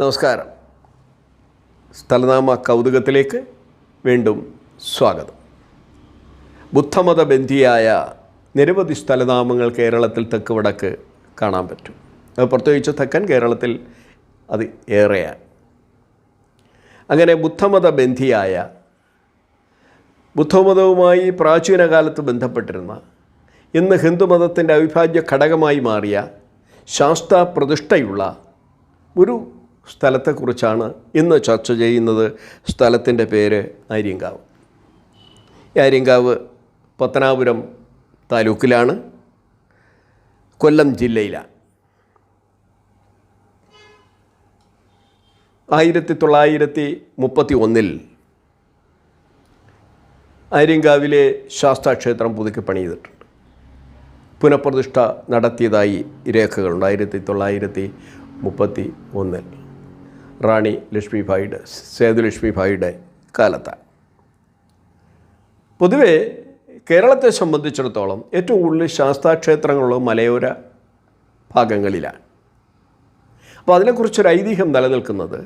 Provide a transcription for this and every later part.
നമസ്കാരം. സ്ഥലനാമ കൗതുകത്തിലേക്ക് വീണ്ടും സ്വാഗതം. ബുദ്ധമത ബന്ധിയായ നിരവധി സ്ഥലനാമങ്ങൾ കേരളത്തിൽ തെക്ക് വടക്ക് കാണാൻ പറ്റും. അത് പ്രത്യേകിച്ച് തെക്കൻ കേരളത്തിൽ അത് ഏറെയാണ് അങ്ങനെ ബുദ്ധമത ബന്ധിയായ ബുദ്ധമതവുമായി പ്രാചീന കാലത്ത് ബന്ധപ്പെട്ടിരുന്ന ഇന്ന് ഹിന്ദുമതത്തിന്റെ അവിഭാജ്യ ഘടകമായി മാറിയ ശാസ്ത്ര പ്രതിഷ്ഠയുള്ള ഒരു സ്ഥലത്തെക്കുറിച്ചാണ് ഇന്ന് ചർച്ച ചെയ്യുന്നത്. സ്ഥലത്തിന്റെ പേര് ആര്യങ്കാവ് ആര്യങ്കാവ് പത്തനാപുരം താലൂക്കിലാണ്. കൊല്ലം ജില്ലയിലാണ്. ആയിരത്തി തൊള്ളായിരത്തി മുപ്പത്തി ഒന്നിൽ ആര്യങ്കാവിലെ ശാസ്താക്ഷേത്രം പുതുക്കി പണിതിട്ടുണ്ട്. പുനഃപ്രതിഷ്ഠ നടത്തിയതായി രേഖകളുണ്ട്. ആയിരത്തി തൊള്ളായിരത്തി മുപ്പത്തി ഒന്നിൽ റാണി ലക്ഷ്മിഭായിയുടെ സേതുലക്ഷ്മിഭായിയുടെ കാലത്താണ് പൊതുവേ കേരളത്തെ സംബന്ധിച്ചിടത്തോളം ഏറ്റവും കൂടുതൽ ശാസ്താക്ഷേത്രങ്ങളുള്ള മലയോര ഭാഗങ്ങളിലാണ്. അപ്പോൾ അതിനെക്കുറിച്ചൊരു ഐതിഹ്യം നിലനിൽക്കുന്നത്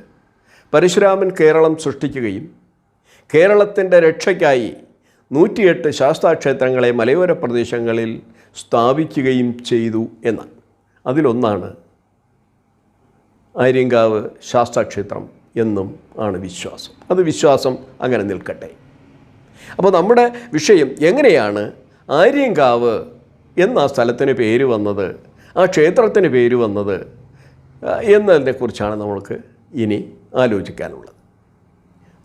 പരശുരാമൻ കേരളം സൃഷ്ടിക്കുകയും കേരളത്തിന്റെ രക്ഷയ്ക്കായി നൂറ്റിയെട്ട് ശാസ്താക്ഷേത്രങ്ങളെ മലയോര പ്രദേശങ്ങളിൽ സ്ഥാപിക്കുകയും ചെയ്തു എന്നാണ്. അതിലൊന്നാണ് ആര്യങ്കാവ് ശാസ്താക്ഷേത്രം എന്നും ആണ് വിശ്വാസം. അത് വിശ്വാസം അങ്ങനെ നിൽക്കട്ടെ. അപ്പോൾ നമ്മുടെ വിഷയം എങ്ങനെയാണ് ആര്യങ്കാവ് എന്ന ആ സ്ഥലത്തിന് പേര് വന്നത് ആ ക്ഷേത്രത്തിന് പേര് വന്നത് എന്നതിനെക്കുറിച്ചാണ് നമ്മൾക്ക് ഇനി ആലോചിക്കാനുള്ളത്.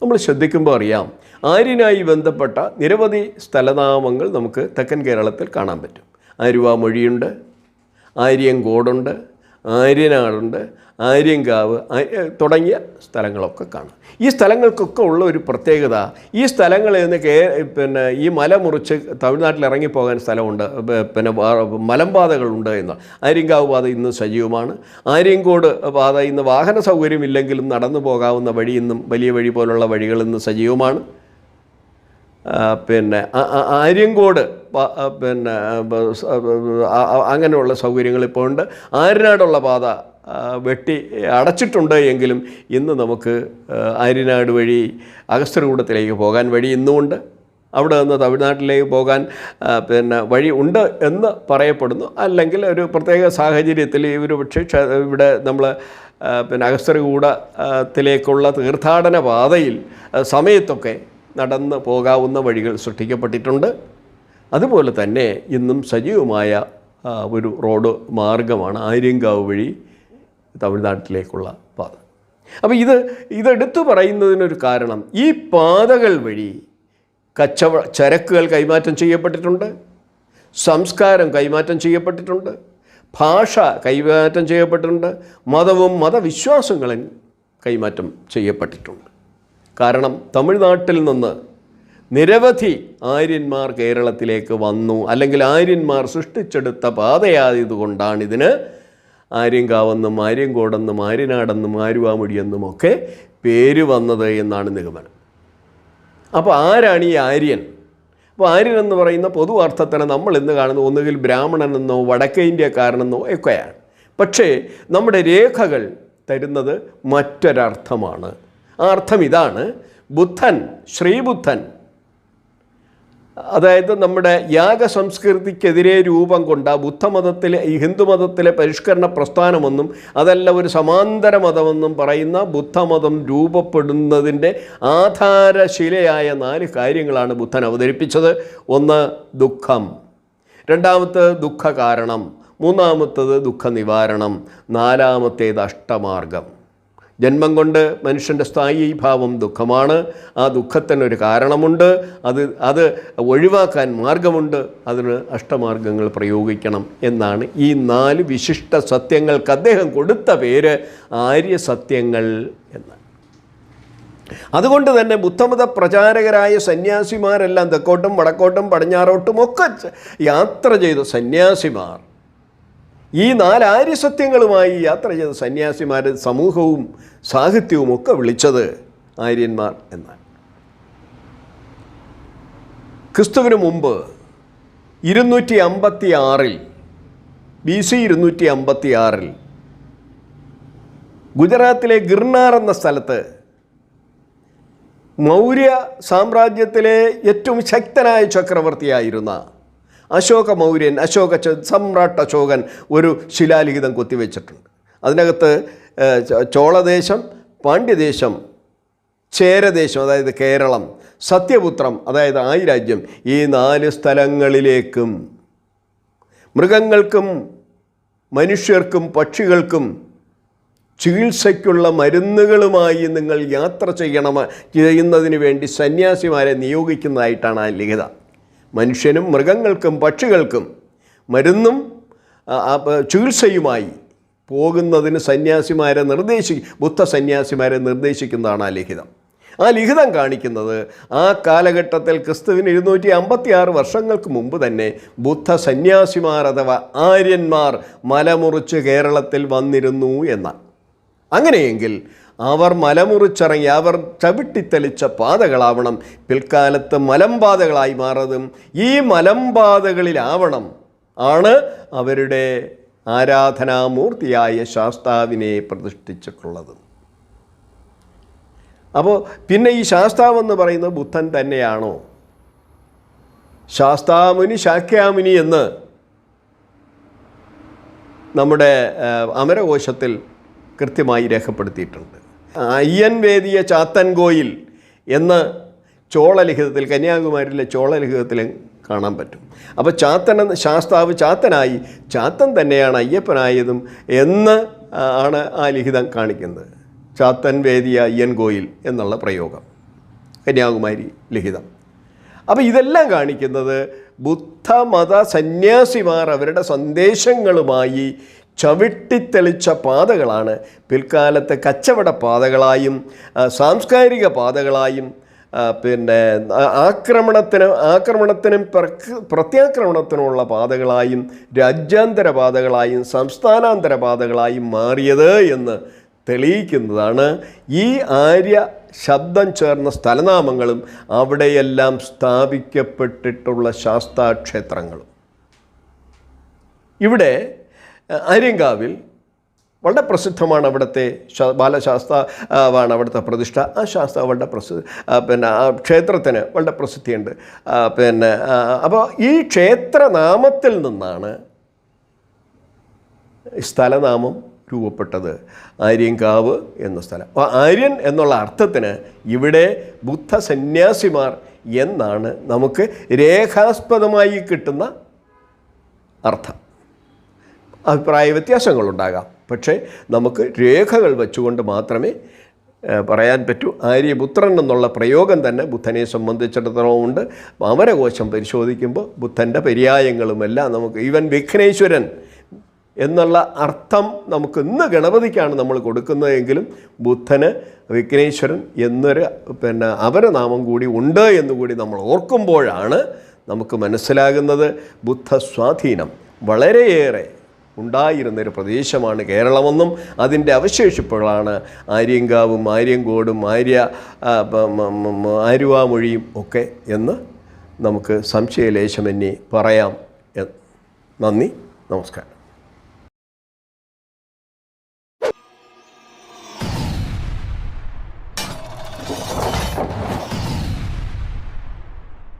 നമ്മൾ ശ്രദ്ധിക്കുമ്പോൾ അറിയാം ആര്യനായി ബന്ധപ്പെട്ട നിരവധി സ്ഥലനാമങ്ങൾ നമുക്ക് തെക്കൻ കേരളത്തിൽ കാണാൻ പറ്റും. ആരുവാമൊഴിയുണ്ട് ആര്യങ്കോടുണ്ട് ആര്യനാടുണ്ട് ആര്യങ്കാവ് തുടങ്ങിയ സ്ഥലങ്ങളൊക്കെ കാണും. ഈ സ്ഥലങ്ങൾക്കൊക്കെ ഉള്ള ഒരു പ്രത്യേകത ഈ സ്ഥലങ്ങളിൽ നിന്ന് കേ പിന്നെ ഈ മല മുറിച്ച് തമിഴ്നാട്ടിൽ ഇറങ്ങിപ്പോകാൻ സ്ഥലമുണ്ട് പിന്നെ മലമ്പാതകളുണ്ട് എന്ന്. ആര്യങ്കാവ് പാത ഇന്ന് സജീവമാണ്. ആര്യങ്കോട് പാത ഇന്ന് വാഹന സൗകര്യമില്ലെങ്കിലും നടന്നു പോകാവുന്ന വഴി ഇന്നും വലിയ വഴി പോലുള്ള വഴികൾ ഇന്ന് സജീവമാണ്. പിന്നെ ആര്യങ്കോട് പിന്നെ അങ്ങനെയുള്ള സൗകര്യങ്ങൾ ഇപ്പോൾ ഉണ്ട്. ആര്യനാടുള്ള പാത വെട്ടി അടച്ചിട്ടുണ്ട് എങ്കിലും ഇന്ന് നമുക്ക് ആര്യനാട് വഴി അഗസ്ത്യകൂടത്തിലേക്ക് പോകാൻ വഴി ഇന്നുമുണ്ട്. അവിടെ നിന്ന് തമിഴ്നാട്ടിലേക്ക് പോകാൻ പിന്നെ വഴി ഉണ്ട് എന്ന് പറയപ്പെടുന്നു. അല്ലെങ്കിൽ ഒരു പ്രത്യേക സാഹചര്യത്തിൽ ഒരു പക്ഷേ ഇവിടെ നമ്മൾ പിന്നെ അഗസ്ത്യകൂടത്തിലേക്കുള്ള തീർത്ഥാടന പാതയിൽ സമയത്തൊക്കെ നടന്ന് പോകാവുന്ന വഴികൾ സൃഷ്ടിക്കപ്പെട്ടിട്ടുണ്ട്. അതുപോലെ തന്നെ ഇന്നും സജീവമായ ഒരു റോഡ് മാർഗമാണ് ആര്യങ്കാവ് വഴി തമിഴ്നാട്ടിലേക്കുള്ള പാത. അപ്പോൾ ഇത് ഇതെടുത്തു പറയുന്നതിനൊരു കാരണം ഈ പാതകൾ വഴി കച്ചവ ചരക്കുകൾ കൈമാറ്റം ചെയ്യപ്പെട്ടിട്ടുണ്ട് സംസ്കാരം കൈമാറ്റം ചെയ്യപ്പെട്ടിട്ടുണ്ട് ഭാഷ കൈമാറ്റം ചെയ്യപ്പെട്ടിട്ടുണ്ട് മതവും മതവിശ്വാസങ്ങളും കൈമാറ്റം ചെയ്യപ്പെട്ടിട്ടുണ്ട്. കാരണം തമിഴ്നാട്ടിൽ നിന്ന് നിരവധി ആര്യന്മാർ കേരളത്തിലേക്ക് വന്നു അല്ലെങ്കിൽ ആര്യന്മാർ സൃഷ്ടിച്ചെടുത്ത പാതയായതുകൊണ്ടാണ് ഇതിന് ആര്യങ്കാവെന്നും ആര്യങ്കോടെന്നും ആര്യനാടെന്നും ആരുവാമുടിയെന്നും ഒക്കെ പേര് വന്നത് എന്നാണ് നിഗമനം. അപ്പോൾ ആരാണ് ഈ ആര്യൻ? അപ്പോൾ ആര്യൻ എന്ന് പറയുന്ന പൊതു അർത്ഥത്തിന് നമ്മൾ ഇന്ന് കാണുന്നു ഒന്നുകിൽ ബ്രാഹ്മണനെന്നോ വടക്കേ ഇന്ത്യക്കാരനെന്നോ ഒക്കെയാണ്. പക്ഷേ നമ്മുടെ രേഖകൾ തരുന്നത് മറ്റൊരർത്ഥമാണ്. ആ അർത്ഥം ഇതാണ്. ബുദ്ധൻ ശ്രീബുദ്ധൻ അതായത് നമ്മുടെ യാഗ സംസ്കൃതിക്കെതിരെ രൂപം കൊണ്ട ബുദ്ധമതത്തിലെ ഈ ഹിന്ദുമതത്തിലെ പരിഷ്കരണ പ്രസ്ഥാനമെന്നും അതല്ല ഒരു സമാന്തര മതമെന്നും പറയുന്ന ബുദ്ധമതം രൂപപ്പെടുന്നതിന്റെ ആധാരശിലയായ നാല് കാര്യങ്ങളാണ് ബുദ്ധൻ അവതരിപ്പിച്ചത്. ഒന്ന് ദുഃഖം. രണ്ടാമത്തെ ദുഃഖ കാരണം മൂന്നാമത്തത് ദുഃഖ നിവാരണം നാലാമത്തേത് അഷ്ടമാർഗം. ജന്മം കൊണ്ട് മനുഷ്യന്റെ സ്ഥായി ഭാവം ദുഃഖമാണ്. ആ ദുഃഖത്തിനൊരു കാരണമുണ്ട്. അത് അത് ഒഴിവാക്കാൻ മാർഗമുണ്ട്. അതിന് അഷ്ടമാർഗങ്ങൾ പ്രയോഗിക്കണം എന്നാണ് ഈ നാല് വിശിഷ്ട സത്യങ്ങൾക്ക് അദ്ദേഹം കൊടുത്ത പേര് ആര്യ സത്യങ്ങൾ എന്ന്. അതുകൊണ്ട് തന്നെ ബുദ്ധമത പ്രചാരകരായ സന്യാസിമാരെല്ലാം തെക്കോട്ടും വടക്കോട്ടും പടിഞ്ഞാറോട്ടും ഒക്കെ യാത്ര ചെയ്ത സന്യാസിമാർ ഈ നാലാര്യ സത്യങ്ങളുമായി യാത്ര ചെയ്ത സന്യാസിമാർ സമൂഹവും സാഹിത്യവും ഒക്കെ വിളിച്ചത് ആര്യന്മാർ എന്നാണ്. ക്രിസ്തുവിന് മുമ്പ് ഇരുന്നൂറ്റി അമ്പത്തി ആറിൽ ബി സി ഇരുന്നൂറ്റി അമ്പത്തി ആറിൽ ഗുജറാത്തിലെ ഗിർണാർ എന്ന സ്ഥലത്ത് മൗര്യ സാമ്രാജ്യത്തിലെ ഏറ്റവും ശക്തനായ ചക്രവർത്തിയായിരുന്ന അശോക മൗര്യൻ അശോക സമ്രാട്ട് അശോകൻ ഒരു ശിലാലിഖിതം കൊത്തിവെച്ചിട്ടുണ്ട്. അതിനകത്ത് ചോളദേശം പാണ്ഡ്യദേശം ചേരദേശം അതായത് കേരളം സത്യപുത്രം അതായത് ആയി രാജ്യം ഈ നാല് സ്ഥലങ്ങളിലേക്കും മൃഗങ്ങൾക്കും മനുഷ്യർക്കും പക്ഷികൾക്കും ചികിത്സയ്ക്കുള്ള മരുന്നുകളുമായി നിങ്ങൾ യാത്ര ചെയ്യണം ചെയ്യുന്നതിന് വേണ്ടി സന്യാസിമാരെ നിയോഗിക്കുന്നതായിട്ടാണ് ആ ലിഖിത. മനുഷ്യനും മൃഗങ്ങൾക്കും പക്ഷികൾക്കും മരുന്നും ചികിത്സയുമായി പോകുന്നതിന് സന്യാസിമാരെ നിർദ്ദേശി ബുദ്ധ സന്യാസിമാരെ നിർദ്ദേശിക്കുന്നതാണ് ആ ലിഖിതം. ആ ലിഖിതം കാണിക്കുന്നത് ആ കാലഘട്ടത്തിൽ ക്രിസ്തുവിന് ഇരുന്നൂറ്റി അമ്പത്തി ആറ് വർഷങ്ങൾക്ക് മുമ്പ് തന്നെ ബുദ്ധ സന്യാസിമാർ അഥവാ ആര്യന്മാർ മലമുറിച്ച് കേരളത്തിൽ വന്നിരുന്നു എന്നാണ്. അങ്ങനെയെങ്കിൽ അവർ മലമുറിച്ചിറങ്ങി അവർ ചവിട്ടിത്തെളിച്ച പാതകളാവണം. പിൽക്കാലത്ത് മലമ്പാതകളായി മാറതും ഈ മലമ്പാതകളിലാവണം ആണ് അവരുടെ ആരാധനാമൂർത്തിയായ ശാസ്താവിനെ പ്രതിഷ്ഠിച്ചിട്ടുള്ളത്. അപ്പോൾ പിന്നെ ഈ ശാസ്താവെന്ന് പറയുന്നത് ബുദ്ധൻ തന്നെയാണോ? ശാസ്താമുനി ശാഖ്യാമുനി എന്ന് നമ്മുടെ അമരകോശത്തിൽ കൃത്യമായി രേഖപ്പെടുത്തിയിട്ടുണ്ട്. അയ്യൻ വേദിയ ചാത്തൻകോയിൽ എന്ന് ചോളലിഖിതത്തിൽ കന്യാകുമാരിയിലെ ചോളലിഖിതത്തിൽ കാണാൻ പറ്റും. അപ്പോൾ ചാത്തൻ എന്ന ശാസ്താവ് ചാത്തനായി ചാത്തൻ തന്നെയാണ് അയ്യപ്പനായതും എന്ന് ആണ് ആ ലിഖിതം കാണിക്കുന്നത്. ചാത്തൻ വേദിയ അയ്യൻ കോയിൽ എന്നുള്ള പ്രയോഗം. കന്യാകുമാരി ലിഖിതം. അപ്പോൾ ഇതെല്ലാം കാണിക്കുന്നത് ബുദ്ധമത സന്യാസിമാർ അവരുടെ സന്ദേശങ്ങളുമായി ചവിട്ടിത്തെളിച്ച പാതകളാണ് പിൽക്കാലത്ത് കച്ചവട പാതകളായും സാംസ്കാരിക പാതകളായും പിന്നെ ആക്രമണത്തിന് ആക്രമണത്തിനും പ്രത്യാക്രമണത്തിനുമുള്ള പാതകളായും രാജ്യാന്തര പാതകളായും സംസ്ഥാനാന്തര പാതകളായും മാറിയത് എന്ന് തെളിയിക്കുന്നതാണ്. ഈ ആര്യ ശബ്ദം ചേർന്ന സ്ഥലനാമങ്ങളും അവിടെയെല്ലാം സ്ഥാപിക്കപ്പെട്ടിട്ടുള്ള ശാസ്താക്ഷേത്രങ്ങളും. ഇവിടെ ആര്യങ്കാവിൽ വളരെ പ്രസിദ്ധമാണ് അവിടുത്തെ ബാലശാസ്താവാണ് അവിടുത്തെ പ്രതിഷ്ഠ. ആ ശാസ്ത്ര വളരെ പ്രസിദ്ധ പിന്നെ ആ ക്ഷേത്രത്തിന് വളരെ പ്രസിദ്ധിയുണ്ട്. പിന്നെ അപ്പോൾ ഈ ക്ഷേത്രനാമത്തിൽ നിന്നാണ് സ്ഥലനാമം രൂപപ്പെട്ടത്. ആര്യങ്കാവ് എന്ന സ്ഥലം. അപ്പോൾ ആര്യൻ എന്നുള്ള അർത്ഥത്തിന് ഇവിടെ ബുദ്ധ സന്യാസിമാർ എന്നാണ് നമുക്ക് രേഖാസ്പദമായി കിട്ടുന്ന അർത്ഥം. അഭിപ്രായ വ്യത്യാസങ്ങളുണ്ടാകാം. പക്ഷേ നമുക്ക് രേഖകൾ വെച്ചുകൊണ്ട് മാത്രമേ പറയാൻ പറ്റൂ. ആര്യപുത്രൻ എന്നുള്ള പ്രയോഗം തന്നെ ബുദ്ധനെ സംബന്ധിച്ചിടത്തോളം ഉണ്ട്. അമരകോശം പരിശോധിക്കുമ്പോൾ ബുദ്ധന്റെ പര്യായങ്ങളുമെല്ലാം നമുക്ക് ഈവൻ വിഘ്നേശ്വരൻ എന്നുള്ള അർത്ഥം നമുക്ക് ഇന്ന് ഗണപതിക്കാണ് നമ്മൾ കൊടുക്കുന്നതെങ്കിലും ബുദ്ധന് വിഘ്നേശ്വരൻ എന്നൊരു പിന്നെ അപരനാമം കൂടി ഉണ്ട് എന്നുകൂടി നമ്മൾ ഓർക്കുമ്പോഴാണ് നമുക്ക് മനസ്സിലാകുന്നത് ബുദ്ധ സ്വാധീനം വളരെയേറെ ഉണ്ടായിരുന്നൊരു പ്രദേശമാണ് കേരളമെന്നും അതിന്റെ അവശേഷിപ്പുകളാണ്. ആര്യങ്കാവും ആര്യങ്കോടും ആര്യ ആരുവാമൊഴിയും ഒക്കെ എന്ന് നമുക്ക് സംശയലേശമന്യേ പറയാം. നന്ദി നമസ്കാരം.